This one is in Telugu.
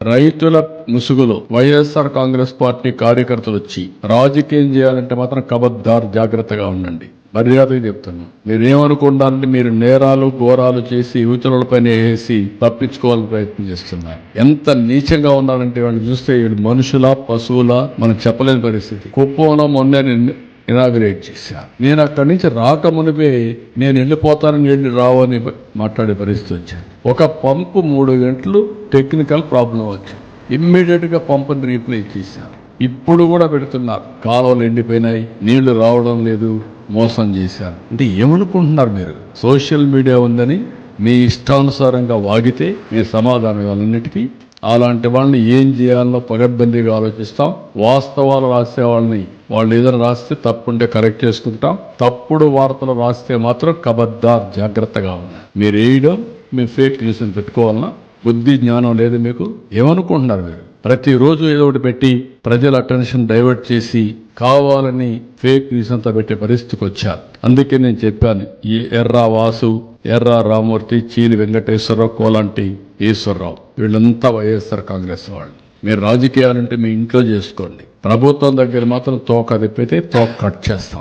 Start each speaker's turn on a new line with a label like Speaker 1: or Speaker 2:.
Speaker 1: రైతుల ముసుగులో వైఎస్ఆర్ కాంగ్రెస్ పార్టీ కార్యకర్తలు వచ్చి రాజకీయం చేయాలంటే మాత్రం కబద్దార్ జాగ్రత్తగా ఉండండి. మర్యాదగా చెప్తున్నాను మీరేమనుకుంటారంటే మీరు నేరాలు ఘోరాలు చేసి యువతులపైన వేసి తప్పించుకోవాలని ప్రయత్నం చేస్తున్నారు ఎంత నీచంగా ఉన్నారంటే వాళ్ళు చూస్తే వీళ్ళు మనుషుల పశువుల మనం చెప్పలేని పరిస్థితి. కుప్పంలో మొన్న ఇనాగ్రేట్ చేశాను నేను అక్కడి నుంచి రాక మునిపే నేను వెళ్ళిపోతానని వెళ్ళి రావని మాట్లాడే పరిస్థితి వచ్చాను. ఒక పంపు మూడు గంటలు టెక్నికల్ ప్రాబ్లం వచ్చింది ఇమ్మీడియట్గా పంపుని రీప్లేస్ చేశాను ఇప్పుడు కూడా పెడుతున్నారు కాలువలు ఎండిపోయినాయి నీళ్ళు రావడం లేదు. మోసం చేశారు అంటే ఏమనుకుంటున్నారు మీరు? సోషల్ మీడియా ఉందని మీ ఇష్టానుసారంగా వాగితే మీ సమాధానం ఇవ్వాలన్నిటికీ అలాంటి వాళ్ళని ఏం చేయాలో పగడ్బందీగా ఆలోచిస్తాం. వాస్తవాలు రాసే వాళ్ళని వాళ్ళు ఏదైనా రాస్తే తప్పుంటే కరెక్ట్ చేసుకుంటాం. తప్పుడు వార్తలు రాస్తే మాత్రం కబద్దార్ జాగ్రత్తగా ఉన్నాయి మీరు వేయడం మేము ఫేక్ న్యూస్ని పెట్టుకోవాలన్నా బుద్ధి జ్ఞానం లేదు మీకు. ఏమనుకుంటున్నారు మీరు? ప్రతిరోజు ఏదో ఒకటి పెట్టి ప్రజల అటెన్షన్ డైవర్ట్ చేసి కావాలని ఫేక్ న్యూస్ అంతా పెట్టే పరిస్థితికి వచ్చారు. అందుకే నేను చెప్పాను ఈ ఎర్రా వాసు ఎర్ర రామూర్తి చీని వెంకటేశ్వరరావు కోలాంటి ఈశ్వరరావు వీళ్ళంతా వైఎస్ఆర్ కాంగ్రెస్ వాళ్ళు. మీరు రాజకీయాలంటే మీ ఇంట్లో చేసుకోండి. ప్రభుత్వం దగ్గర మాత్రం తోక తిప్పితే తోక కట్ చేస్తాం.